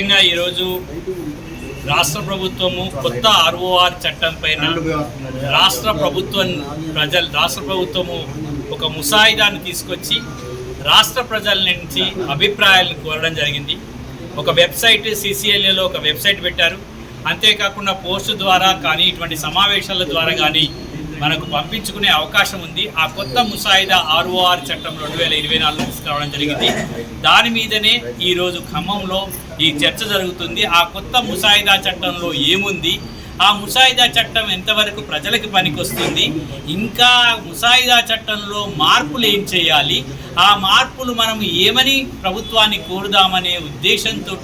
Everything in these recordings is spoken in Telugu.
ముఖ్యంగా ఈరోజు రాష్ట్ర ప్రభుత్వము కొత్త ఆర్ఓఆర్ చట్టం పైన రాష్ట్ర ప్రభుత్వం ప్రజలు రాష్ట్ర ప్రభుత్వము ఒక ముసాయిదాన్ని తీసుకొచ్చి రాష్ట్ర ప్రజల నుంచి అభిప్రాయాలను కోరడం జరిగింది. ఒక వెబ్సైట్ సిసిఎల్ఏలో ఒక వెబ్సైట్ పెట్టారు. అంతేకాకుండా పోస్టు ద్వారా కానీ ఇటువంటి సమావేశాల ద్వారా కానీ మనకు పంపించుకునే అవకాశం ఉంది. ఆ కొత్త ముసాయిదా ఆర్ఓఆర్ చట్టం రెండు వేల ఇరవై నాలుగు తీసుకురావడం జరిగింది. దాని మీదనే ఈరోజు ఖమ్మంలో ఈ చర్చ జరుగుతుంది. ఆ కొత్త ముసాయిదా చట్టంలో ఏముంది? ఆ ముసాయిదా చట్టం ఎంతవరకు ప్రజలకు పనికొస్తుంది? ఇంకా ముసాయిదా చట్టంలో మార్పులు ఏం చేయాలి? ఆ మార్పులు మనం ఏమని ప్రభుత్వాన్ని కోరుదామనే ఉద్దేశంతో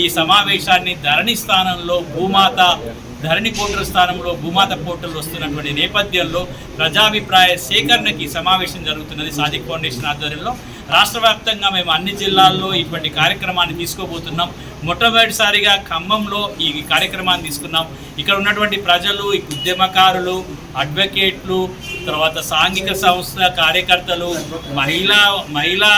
ఈ సమావేశాన్ని ధరణి స్థానంలో భూమాత ధరణి పోర్టల్ స్థానంలో భూమాత పోర్టల్ వస్తున్నటువంటి నేపథ్యంలో ప్రజాభిప్రాయ సేకరణకి సమావేశం జరుగుతున్నది సాదిక్ ఫౌండేషన్ ఆధ్వర్యంలో. రాష్ట్ర వ్యాప్తంగా మేము అన్ని జిల్లాల్లో ఇటువంటి కార్యక్రమాన్ని తీసుకోబోతున్నాం. మొట్టమొదటిసారిగా ఖమ్మంలో ఈ కార్యక్రమాన్ని తీసుకున్నాం. ఇక్కడ ఉన్నటువంటి ప్రజలు ఉద్యమకారులు అడ్వకేట్లు తర్వాత సాంఘిక సంస్థ కార్యకర్తలు మహిళా మహిళా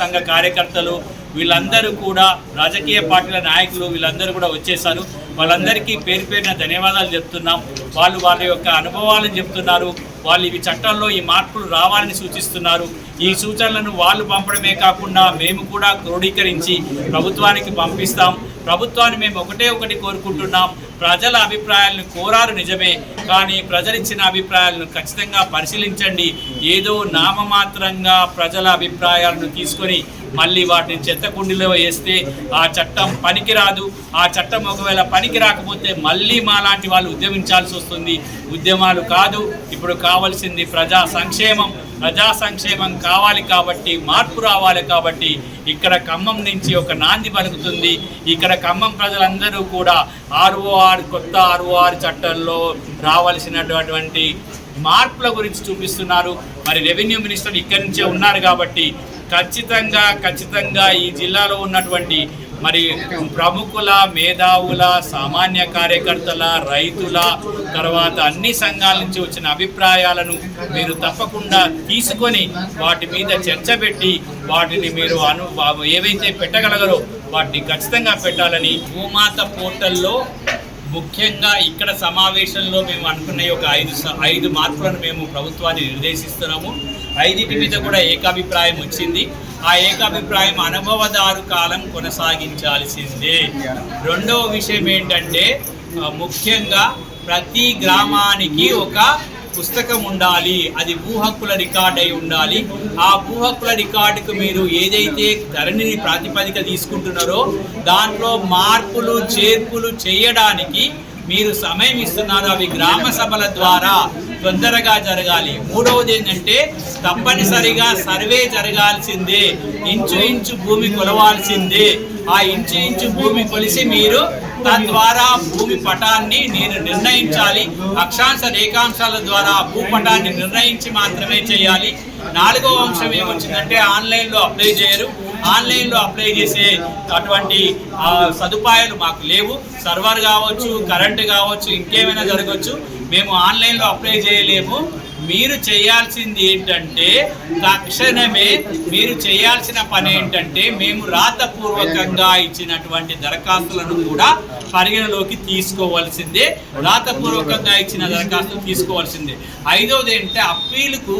సంఘ కార్యకర్తలు వీళ్ళందరూ కూడా రాజకీయ పార్టీల నాయకులు వీళ్ళందరూ కూడా వచ్చేసారు. వాళ్ళందరికీ పేరు పేరున ధన్యవాదాలు చెప్తున్నాం. వాళ్ళు వాళ్ళ యొక్క అనుభవాలను చెప్తున్నారు. వాళ్ళు ఇవి చట్టంలో ఈ మార్పులు రావాలని సూచిస్తున్నారు. ఈ సూచనలను వాళ్ళు పంపడమే కాకుండా మేము కూడా క్రోడీకరించి ప్రభుత్వానికి పంపిస్తాం. ప్రభుత్వాన్ని మేము ఒకటే ఒకటి కోరుకుంటున్నాం. ప్రజల అభిప్రాయాలను కోరారు నిజమే కానీ ప్రజలిచ్చిన అభిప్రాయాలను ఖచ్చితంగా పరిశీలించండి. ఏదో నామమాత్రంగా ప్రజల అభిప్రాయాలను తీసుకొని మళ్ళీ వాటిని చెత్త కుండీలో వేస్తే ఆ చట్టం పనికిరాదు. ఆ చట్టం ఒకవేళ పనికి రాకపోతే మళ్ళీ మా లాంటి వాళ్ళు ఉద్యమించాల్సి వస్తుంది. ఉద్యమాలు కాదు ఇప్పుడు కావాల్సింది ప్రజా సంక్షేమం. ప్రజా సంక్షేమం కావాలి కాబట్టి మార్పు రావాలి కాబట్టి ఇక్కడ ఖమ్మం నుంచి ఒక నాంది పలుకుతుంది. ఇక్కడ ఖమ్మం ప్రజలందరూ కూడా ఆర్ఓఆర్ కొత్త ఆర్ఓఆర్ చట్టంలో రావాల్సినటువంటి మార్పుల గురించి చూపిస్తున్నారు. మరి రెవెన్యూ మినిస్టర్ ఇక్కడి నుంచే ఉన్నారు కాబట్టి ఖచ్చితంగా ఖచ్చితంగా ఈ జిల్లాలో ఉన్నటువంటి మరి ప్రముఖుల మేధావుల సామాన్య కార్యకర్తల రైతుల తర్వాత అన్ని సంఘాల నుంచి వచ్చిన అభిప్రాయాలను మీరు తప్పకుండా తీసుకొని వాటి మీద చర్చ పెట్టి వాటిని మీరు అను ఏవైతే పెట్టగలగరో వాటిని ఖచ్చితంగా పెట్టాలని భూమాత పోర్టల్లో ముఖ్యంగా ఇక్కడ సమావేశంలో మేము అనుకున్న ఒక ఐదు స- ఐదు మార్పులను మేము ప్రభుత్వాన్ని నిర్దేశిస్తున్నాము. ఐదింటి మీద కూడా ఏకాభిప్రాయం వచ్చింది. ఆ ఏకాభిప్రాయం అనుభవదారు కాలం కొనసాగించాల్సిందే. రెండవ విషయం ఏంటంటే ముఖ్యంగా ప్రతి గ్రామానికి ఒక పుస్తకం ఉండాలి. అది భూహక్కుల రికార్డ్ అయి ఉండాలి. ఆ భూ హక్కుల రికార్డుకు మీరు ఏదైతే ధరణిని ప్రాతిపదిక తీసుకుంటున్నారో దాంట్లో మార్పులు చేర్పులు చేయడానికి మీరు సమయం ఇస్తున్నారు అవి గ్రామ సభల ద్వారా. తొందరగా జరగాలి. మూడవది ఏంటంటే తప్పనిసరిగా సర్వే జరగాల్సిందే. ఇంచు ఇంచు భూమి కొలవాల్సిందే. ఆ ఇంచు ఇంచు భూమి కొలిసి మీరు తద్వారా భూమి పటాన్ని నేను నిర్ణయించాలి. అక్షాంశ రేఖాంశాల ద్వారా భూపటాన్ని నిర్ణయించి మాత్రమే చేయాలి. నాలుగవ అంశం ఏమొచ్చిందంటే ఆన్లైన్లో అప్లై చేయరు. ఆన్లైన్లో అప్లై చేసే అటువంటి సదుపాయాలు మాకు లేవు. సర్వర్ కావచ్చు కరెంటు కావచ్చు ఇంకేమైనా జరగవచ్చు మేము ఆన్లైన్లో అప్లై చేయలేము. మీరు చేయాల్సింది ఏంటంటే తక్షణమే మీరు చేయాల్సిన పని ఏంటంటే మేము రాతపూర్వకంగా ఇచ్చినటువంటి దరఖాస్తులను కూడా పరిగణలోకి తీసుకోవాల్సిందే. రాతపూర్వకంగా ఇచ్చిన దరఖాస్తులు తీసుకోవాల్సిందే. ఐదవది ఏంటంటే అప్పీలుకు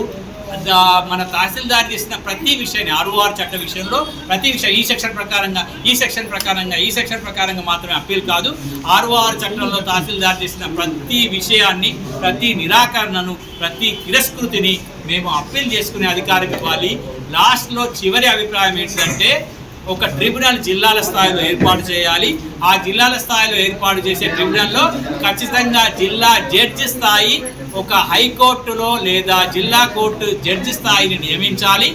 మన తహసీల్దార్ చేసిన ప్రతి విషయాన్ని ఆర్ఓఆర్ చట్ట విషయంలో ప్రతి విషయం ఈ సెక్షన్ ప్రకారంగా ఈ సెక్షన్ ప్రకారంగా ఈ సెక్షన్ ప్రకారంగా మాత్రమే అప్పీల్ కాదు. ఆర్ఓఆర్ చట్టంలో తహసీల్దార్ చేసిన ప్రతి విషయాన్ని ప్రతి నిరాకరణను ప్రతి తిరస్కృతిని మేము అప్పీల్ చేసుకునే అధికారం ఇవ్వాలి. లాస్ట్లో చివరి అభిప్రాయం ఏంటంటే ఒక ట్రిబ్యునల్ జిల్లాల స్థాయిలో ఏర్పాటు చేయాలి. ఆ జిల్లాల స్థాయిలో ఏర్పాటు చేసే ట్రిబ్యునల్లో ఖచ్చితంగా జిల్లా జడ్జి స్థాయి ఒక హైకోర్టులో లేదా జిల్లా కోర్టు జడ్జి స్థాయిని నియమించాలి.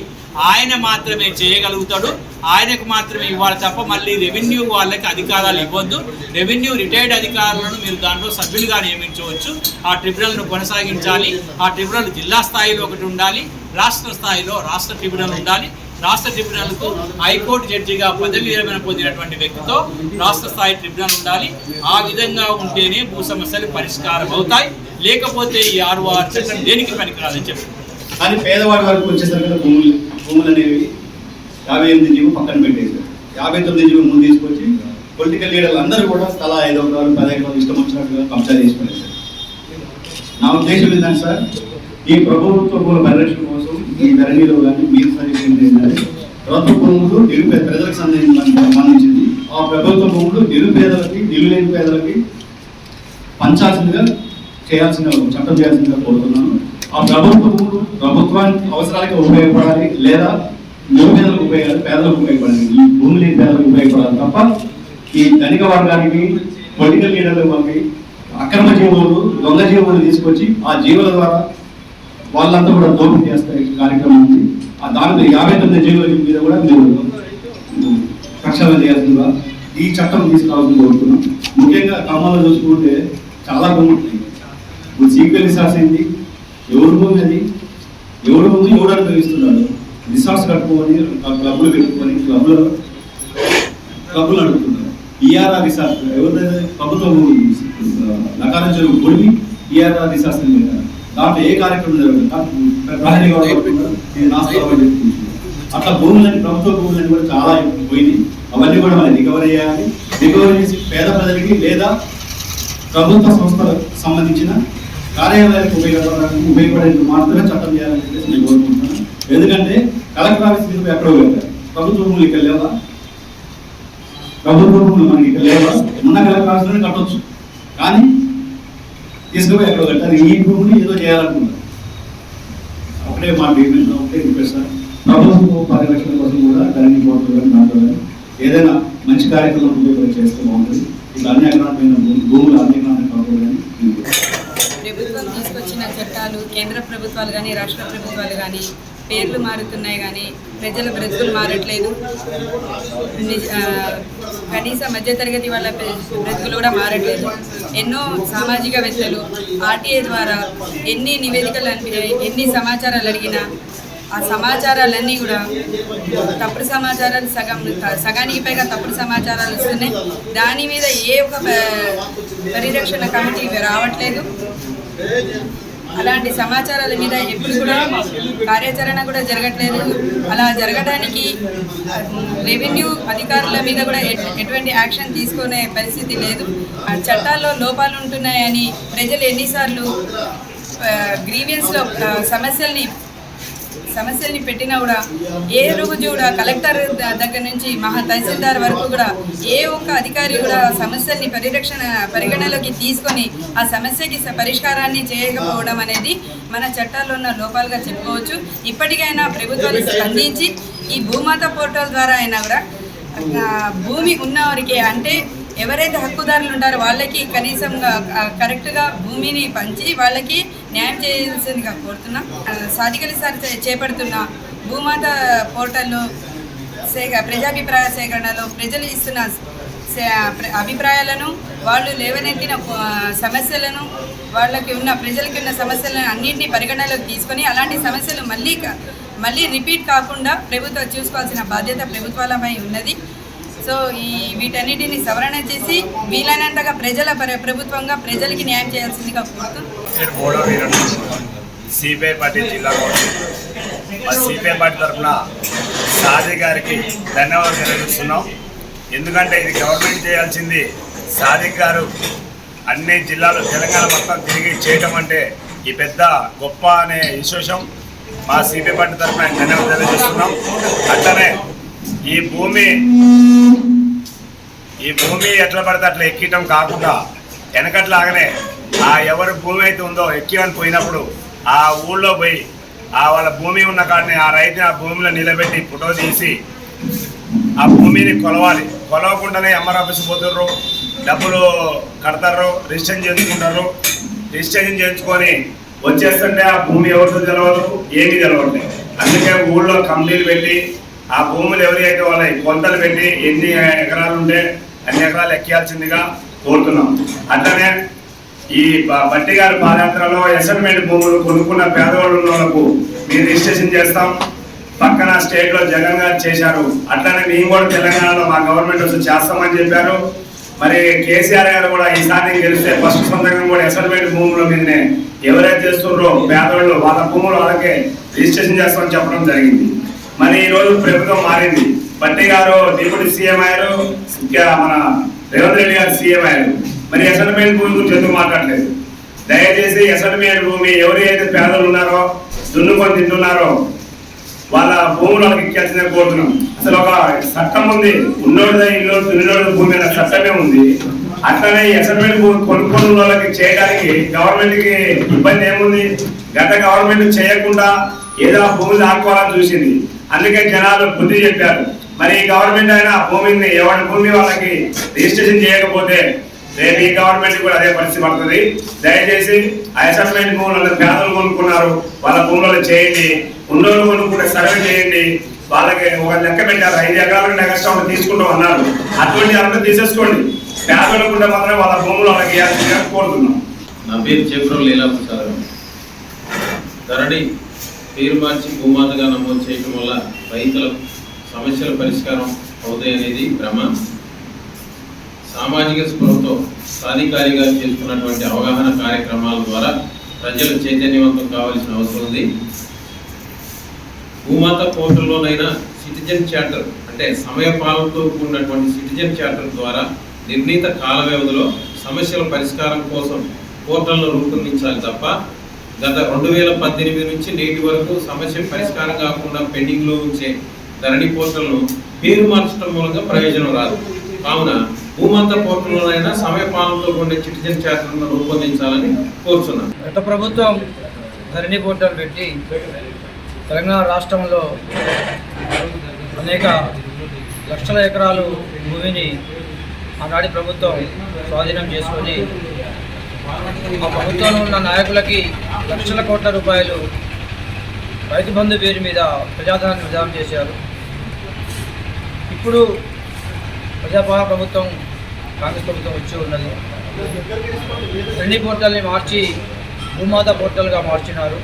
ఆయన మాత్రమే చేయగలుగుతాడు. ఆయనకు మాత్రమే ఇవ్వాలి తప్ప మళ్ళీ రెవెన్యూ వాళ్ళకి అధికారాలు ఇవ్వద్దు. రెవెన్యూ రిటైర్డ్ అధికారులను మీరు దాంట్లో సభ్యులుగా నియమించవచ్చు. ఆ ట్రిబ్యునల్ను కొనసాగించాలి. ఆ ట్రిబ్యునల్ జిల్లా స్థాయిలో ఒకటి ఉండాలి. రాష్ట్ర స్థాయిలో రాష్ట్ర ట్రిబ్యునల్ ఉండాలి. రాష్ట్ర ట్రిబ్యునల్కు హైకోర్టు జడ్జిగా పదవి విరమణ పొందినటువంటి వ్యక్తితో రాష్ట్ర స్థాయి ట్రిబ్యునల్ ఉండాలి. ఆ విధంగా ఉంటేనే భూ సమస్యలు పరిష్కారం అవుతాయి. లేకపోతే ఈ ఆర్ఓఆర్ చట్టం దేనికి పనికిరాదని చెప్పి. కానీ పేదవాడి వరకు వచ్చేసరికి భూములు భూములు అనేవి యాభై ఎనిమిది జీవో పక్కన పెట్టేశారు. యాభై తొమ్మిది జీవో ముందు తీసుకొచ్చి పొలిటికల్ లీడర్లు అందరూ కూడా తలా ఐదు ఒకరు పది ఎకరాలు ఇష్టం వచ్చినట్టుగా కబ్జా చేసుకునేది నా ఉద్దేశం ఏంటంటే సార్ ఈ ప్రభుత్వ భూముల పరిరక్షణ ఈ ధరణిలో కానీ మీరు సరిగ్గా ప్రభుత్వ భూములు నిరుపేద ప్రజలకు సంబంధించింది. ఆ ప్రభుత్వ భూములు నిరుపేదలకి నిలులేని పేదలకి పంచాల్సిందిగా చేయాల్సిన చట్టం చేయాల్సిందిగా కోరుతున్నాను. ఆ ప్రభుత్వ భూములు ప్రభుత్వానికి అవసరాలకి ఉపయోగపడాలి లేదా నిరుపేదలకు ఉపయోగాలి పేదలకు ఉపయోగపడాలి. ఈ భూమి లేని పేదలకు ఉపయోగపడాలి తప్ప ఈ ధనిక వర్గానికి పొలిటికల్ లీడర్లకి అక్రమ జీవులు దొంగ జీవులు తీసుకొచ్చి ఆ జీవుల ద్వారా వాళ్ళంతా కూడా దోపిడీ చేస్తారు ఈ కార్యక్రమం నుంచి ఆ దాని యాభై తొమ్మిది జీవుల మీద కూడా మీరు ప్రక్షాళన చేయాల్సిందిగా ఈ చట్టం తీసుకురావాలని కోరుతున్నాం. ముఖ్యంగా ఖమ్మంలో చూసుకుంటే చాలా బాగుంటుంది ఇప్పుడు సీక్వెల్ రిసార్ట్స్ ఏంటి? ఎవరు భూమి అది? ఎవరు భూమి ఎవరు అనుభవిస్తున్నాడు రిసార్ట్స్ కట్టుకోని క్లబ్లు పెట్టుకొని క్లబ్లో క్లబ్లు అడుగుతున్నారు ఈఆర్ఆర్ రిసార్ట్ ఎవరిదైతే ప్రభుత్వం నకారం చెరువు భూమి ఈఆర్ఆర్ రిసార్ట్స్ పెట్టారు దాంట్లో ఏ కార్యక్రమం జరుగుతుంది. అట్లా భూములని ప్రభుత్వ భూములని కూడా చాలా పోయింది అవన్నీ కూడా మనం రికవరీ చేయాలి. రికవరీ చేసి పేద ప్రజలకి లేదా ప్రభుత్వ సంస్థలకు సంబంధించిన కార్యాలయాలకు ఉపయోగపడడానికి ఉపయోగపడేందుకు మాత్రమే చట్టం చేయాలని చెప్పేసి నేను కోరుకుంటున్నాను. ఎందుకంటే కలెక్టర్ ఆఫీస్ మీద ఎక్కడో పెట్టారు ప్రభుత్వ భూములు ఇక్కడ లేవా? ప్రభుత్వ భూములు మనకి ఇక్కడ లేవా? ఉన్న కలెక్టర్ ఆఫీస్లోనే కట్టొచ్చు. కానీ తీసుకుపోయి ఎక్కడో కట్టారు ఈ భూమిని ఏదో చేయాలనుకున్నారు. ఒకటే మా డిమాండ్ ఒకటే రిక్వెస్ట్ సార్. ప్రభుత్వ పరిరక్షణ కోసం కూడా ధరణి పోర్టులు మాట్లాడాలి ఏదైనా మంచి కార్యక్రమం ఉపయోగపడి చేస్తే బాగుంటుంది. ఇట్లా అన్ని భూ- భూములు అన్ని అన్యాక్రాంతం కాకూడదని ప్రభుత్వం తీసుకొచ్చిన చట్టాలు కేంద్ర ప్రభుత్వాలు కానీ రాష్ట్ర ప్రభుత్వాలు కానీ పేర్లు మారుతున్నాయి కానీ ప్రజల బ్రతుకులు మారట్లేదు. నిజ- కనీస మధ్యతరగతి వాళ్ళ బ్రతుకులు కూడా మారట్లేదు. ఎన్నో సామాజికవేత్తలు ఆర్టీఏ ద్వారా ఎన్ని నివేదికలు అనిపించాయి ఎన్ని సమాచారాలు అడిగినా ఆ సమాచారాలన్నీ కూడా తప్పుడు సమాచారాలు సగం సగానికి పైగా తప్పుడు సమాచారాలు వస్తున్నాయి. దాని మీద ఏ ఒక పరిరక్షణ కమిటీ రావట్లేదు. అలాంటి సమాచారాల మీద ఎప్పుడు కూడా కార్యాచరణ కూడా జరగట్లేదు. అలా జరగడానికి రెవెన్యూ అధికారుల మీద కూడా ఎటువంటి యాక్షన్ తీసుకునే పరిస్థితి లేదు. చట్టాల్లో లోపాలు ఉంటున్నాయని ప్రజలు ఎన్నిసార్లు గ్రీవియన్స్లో సమస్యల్ని సమస్యల్ని పెట్టినా కూడా ఏ రోజు కూడా కలెక్టర్ దగ్గర నుంచి మహా తహసీల్దార్ వరకు కూడా ఏ ఒక్క అధికారి కూడా సమస్యల్ని పరిరక్షణ పరిగణలోకి తీసుకొని ఆ సమస్యకి పరిష్కారాన్ని చేయకపోవడం అనేది మన చట్టాల్లో ఉన్న లోపాలుగా చెప్పుకోవచ్చు. ఇప్పటికైనా ప్రభుత్వాలు స్పందించి ఈ భూమాత పోర్టల్ ద్వారా అయినా కూడా భూమి ఉన్నవారికి అంటే ఎవరైతే హక్కుదారులు ఉంటారో వాళ్ళకి కనీసం కరెక్ట్గా భూమిని పంచి వాళ్ళకి న్యాయం చేయాల్సిందిగా కోరుతున్నాం. ఆ, సాధికలి సార్ చేపడుతున్న భూమాత పోర్టల్లో సేక ప్రజాభిప్రాయ సేకరణలో ప్రజలు ఇస్తున్న సే- అభిప్రాయాలను వాళ్ళు లేవనెత్తిన సమస్యలను వాళ్ళకి ఉన్న ప్రజలకి ఉన్న సమస్యలను అన్నింటినీ పరిగణలోకి తీసుకొని అలాంటి సమస్యలు మళ్ళీ మళ్ళీ రిపీట్ కాకుండా ప్రభుత్వం చూసుకోవాల్సిన బాధ్యత ప్రభుత్వాలపై ఉన్నది. సో ఈ వీటన్నిటిని సవరణ చేసి వీలైనంతగా ప్రజల ప్రభుత్వంగా ప్రజలకి న్యాయం చేయాల్సిందిగా కోరుతూ పేరు సిపిఐ పార్టీ జిల్లా మా సిపిఐ పార్టీ తరఫున సాది గారికి ధన్యవాదాలు తెలియజేస్తున్నాం. ఎందుకంటే ఇది గవర్నమెంట్ చేయాల్సింది. సాదిక్ గారు అన్ని జిల్లాలు తెలంగాణ మొత్తం తిరిగి చేయటం అంటే ఈ పెద్ద గొప్ప అనే విశేషం. మా సిపిఐ పార్టీ తరఫున ధన్యవాదాలు తెలియజేస్తున్నాం. అట్లనే ఈ భూమి ఈ భూమి ఎట్లా పడితే అట్లా ఎక్కటం కాకుండా వెనకట్లాగానే ఆ ఎవరి భూమి అయితే ఉందో ఎక్కివని పోయినప్పుడు ఆ ఊళ్ళో పోయి ఆ వాళ్ళ భూమి ఉన్న కాడిని ఆ రైతుని ఆ భూమిలో నిలబెట్టి ఫోటో తీసి ఆ భూమిని కొలవాలి. కొలవకుండానే ఎంఆర్ ఆఫీస్ పోతుర్రు డబ్బులు కడతారు రిజిస్ట్రేషన్ చేయించుకుంటారు రిజిస్ట్రేషన్ చేయించుకొని వచ్చేస్తుంటే ఆ భూమి ఎవరితో తెలవదు ఏమీ తెలవట్లేదు. అందుకే ఊళ్ళో కంపెనీలు పెట్టి ఆ భూములు ఎవరైతే వాళ్ళ కొంతలు పెట్టి ఎన్ని ఎకరాలు ఉంటే అన్ని ఎకరాలు ఎక్కియాల్సిందిగా కోరుతున్నాం. అట్లనే ఈ బట్టి గారి పాదయాత్రలో అసైన్మెంట్ భూములు కొనుక్కున్న పేదవాళ్ళు వాళ్ళకు మేము రిజిస్ట్రేషన్ చేస్తాం. పక్కన స్టేట్లో జగన్ గారు చేశారు. అట్లనే మేము కూడా తెలంగాణలో మా గవర్నమెంట్ వచ్చి చేస్తామని చెప్పారు. మరి కేసీఆర్ గారు కూడా ఈసారి గెలిస్తే ఫస్ట్ సొంతంగా కూడా అసైన్మెంట్ భూముల మీదనే ఎవరైతే చేస్తున్నారో పేదవాళ్ళు వాళ్ళ భూములు వాళ్ళకే రిజిస్ట్రేషన్ చేస్తామని చెప్పడం జరిగింది. మరి ఈ రోజు ప్రభుత్వం మారింది. బట్టి గారు డిప్యూటీ సీఎం అయ్యారు ఇంకా మన రేవంత్ రెడ్డి గారు సీఎం అయ్యారు. మరి అసైన్మెంట్ భూమి గురించి ఎందుకు మాట్లాడలేదు? దయచేసి అసైన్మెంట్ భూమి ఎవరు అయితే పేదలు ఉన్నారో దున్నుకొని తింటున్నారో వాళ్ళ భూములకు ఇచ్చేసిన కోరుతున్నాం. అసలు ఒక చట్టం ఉంది. ఉన్నోడిద ఇల్లు దున్నోడి భూమి అనే చట్టమే ఉంది. అట్లనే ఈ అసైన్మెంట్ భూమి కొనుక్కున్న వాళ్ళకి చేయడానికి గవర్నమెంట్కి ఇబ్బంది ఏముంది? గత గవర్నమెంట్ చేయకుండా ఏదో భూమిని ఆడుకోవాలని చూసింది. అందుకే జనాలు బుద్ధి చెప్పారు. మరి ఈ గవర్నమెంట్ అయినా భూమిని ఎవరి భూమి వాళ్ళకి రిజిస్ట్రేషన్ చేయకపోతే రేపు ఈ గవర్నమెంట్ కూడా అదే పరిస్థితి పడుతుంది. దయచేసి ఆ అసైన్మెంట్ భూములను పేదలు కొనుక్కున్నారు. వాళ్ళ భూములలో చేయండి. ఉన్నోళ్ళు కొనుక్కుంటే సర్వే చేయండి. వాళ్ళకి ఒక లెక్క పెట్టారు. ఐదు ఎకరాలకు నెక్స్ట్ ఒకటి తీసుకుంటాం అన్నారు. అటువంటి అంతా తీసేసుకోండి. పేదలకు ఉంటే మాత్రం వాళ్ళ భూములు వాళ్ళకి కోరుతున్నాం. నా పేరు చెప్పురం లీలా ప్రసాదం ధరణి పేరు మార్చి భూమాతగా నమోదు చేయటం వల్ల రైతుల సమస్యల పరిష్కారం అవుతాయి అనేది భ్రమ. సామాజిక స్పృహతో సాధికారిగా చేసుకున్నటువంటి అవగాహన కార్యక్రమాల ద్వారా ప్రజలు చైతన్యవంతం కావాల్సిన అవసరం ఉంది. భూమాత పోర్టల్లోనైనా సిటిజన్ చార్టర్ అంటే సమయపాలనతో కూడినటువంటి సిటిజన్ చార్టర్ ద్వారా నిర్ణీత కాల వ్యవధిలో సమస్యల పరిష్కారం కోసం పోర్టల్ను రూపొందించాలి తప్ప గత రెండు వేల పద్దెనిమిది నుంచి నేటి వరకు సమస్య పరిష్కారం కాకుండా పెండింగ్లో ఉంచే ధరణి పోర్టల్ను పేరు మార్చడం మూలంగా ప్రయోజనం రాదు. కావున భూమంత పోర్టల్లోనైనా సమయపాలనతో ఉండే చిటిజన్ చార్టర్ను రూపొందించాలని కోరుతున్నాను గత ప్రభుత్వం ధరణి పోర్టల్ పెట్టి తెలంగాణ రాష్ట్రంలో అనేక లక్షల ఎకరాలు భూమిని ఆనాటి ప్రభుత్వం స్వాధీనం చేసుకొని మా ప్రభుత్వంలో ఉన్న నాయకులకి లక్షల కోట్ల రూపాయలు రైతు బంధు పేరు మీద ప్రజాధనాన్ని విధానం చేశారు. ఇప్పుడు ప్రజాపాలన ప్రభుత్వం కాంగ్రెస్ ప్రభుత్వం వచ్చి ఉన్నది. రెండు పోర్టల్ని మార్చి భూమాత పోర్టల్గా మార్చినారు.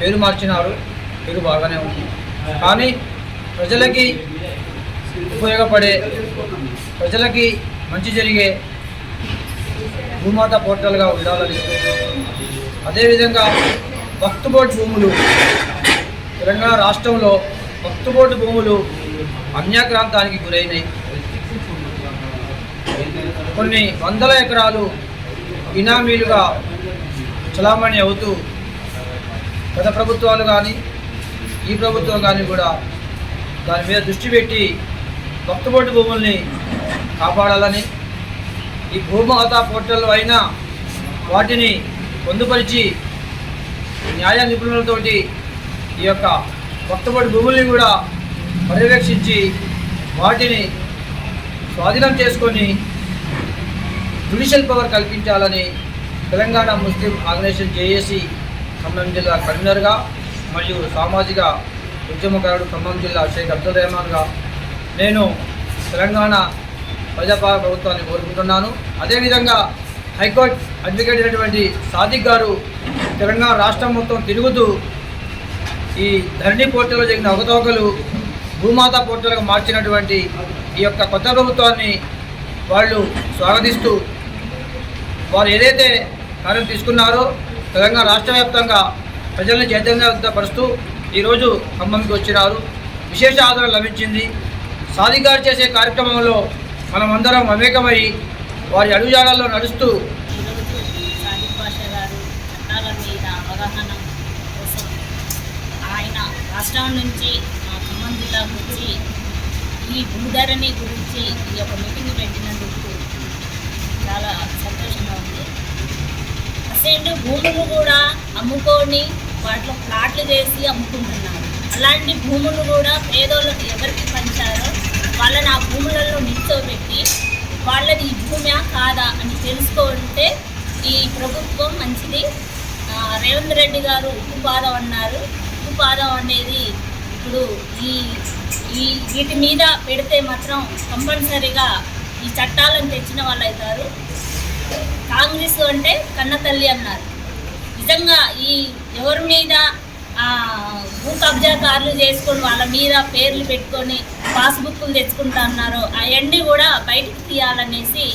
పేరు మార్చినారు. పేరు బాగానే ఉంది. కానీ ప్రజలకి ఉపయోగపడే ప్రజలకి మంచి జరిగే భూమాత పోర్టల్గా ఉండాలని అదేవిధంగా వక్తుబోర్డు భూములు తెలంగాణ రాష్ట్రంలో వక్తుబోర్డు భూములు అన్యాక్రాంతానికి గురైనాయి కొన్ని వందల ఎకరాలు ఇనామీలుగా చలామణి అవుతూ గత ప్రభుత్వాలు కానీ ఈ ప్రభుత్వం కానీ కూడా దాని మీద దృష్టి పెట్టి భక్తుబోటు భూముల్ని కాపాడాలని ఈ భూమాత పోర్టల్ అయినా వాటిని పొందుపరిచి న్యాయ నిపుణులతోటి ఈ యొక్క కొత్తపడి భూముల్ని కూడా పర్యవేక్షించి వాటిని స్వాధీనం చేసుకొని జుడిషియల్ పవర్ కల్పించాలని Telangana Muslim organisation JAC Khammam జిల్లా కన్వీనర్గా మరియు సామాజిక ఉద్యమకారుడు ఖమ్మం జిల్లా షేక్ అబ్దుల్ రెహమాన్గా నేను తెలంగాణ ప్రజాపాలన ప్రభుత్వాన్ని కోరుకుంటున్నాను. అదేవిధంగా హైకోర్టు అడ్వకేట్ అయినటువంటి సాదిక్ గారు తెలంగాణ రాష్ట్రం మొత్తం తిరుగుతూ ఈ ధరణి పోర్టల్లో జరిగిన అవకతవకలు భూమాత పోర్టల్గా మార్చినటువంటి ఈ యొక్క కొత్త ప్రభుత్వాన్ని వాళ్ళు స్వాగతిస్తూ వారు ఏదైతే కార్యం తీసుకున్నారో తెలంగాణ రాష్ట్ర వ్యాప్తంగా ప్రజల్ని చైతన్యపరుస్తూ ఈరోజు ఖమ్మంకి వచ్చినారు. విశేష ఆదరణ లభించింది. సాధికారు చేసే కార్యక్రమంలో మనమందరం మమేకమై వారి అడుగుజాడల్లో నడుస్తూ ఈరోజు సాదిక్ బాషా గారు చట్టాల మీద అవగాహన కోసం ఆయన రాష్ట్రం నుంచి మా ఖమ్మం జిల్లాకు గురించి ఈ భూధరణి గురించి ఈ యొక్క మీటింగ్ పెట్టినందుకు చాలా సంతోషంగా ఉంది. అసలు భూములు కూడా అమ్ముకొని వాటిలో ప్లాట్లు చేసి అమ్ముకుంటున్నారు. అలాంటి భూములు కూడా పేదోళ్ళకి ఎవరికి పంచారో వాళ్ళని ఆ భూములలో నిల్చోబెట్టి వాళ్ళది ఈ భూమ్యా కాదా అని తెలుసుకుంటే ఈ ప్రభుత్వం మంచిది. రేవంత్ రెడ్డి గారు ఉప్పు పాదం అన్నారు. ఉప్పు పాదం అనేది ఇప్పుడు ఈ ఈ వీటి మీద పెడితే మాత్రం కంపల్సరీగా ఈ చట్టాలను తెచ్చిన వాళ్ళు అవుతారు. కాంగ్రెస్ అంటే కన్న తల్లి అన్నారు. నిజంగా ఈ ఎవరి మీద భూ కబ్జాదారులు చేసుకొని వాళ్ళ మీద పేర్లు పెట్టుకొని పాస్బుక్లు తెచ్చుకుంటా అన్నారో అవన్నీ కూడా బయటకు తీయాలనేసి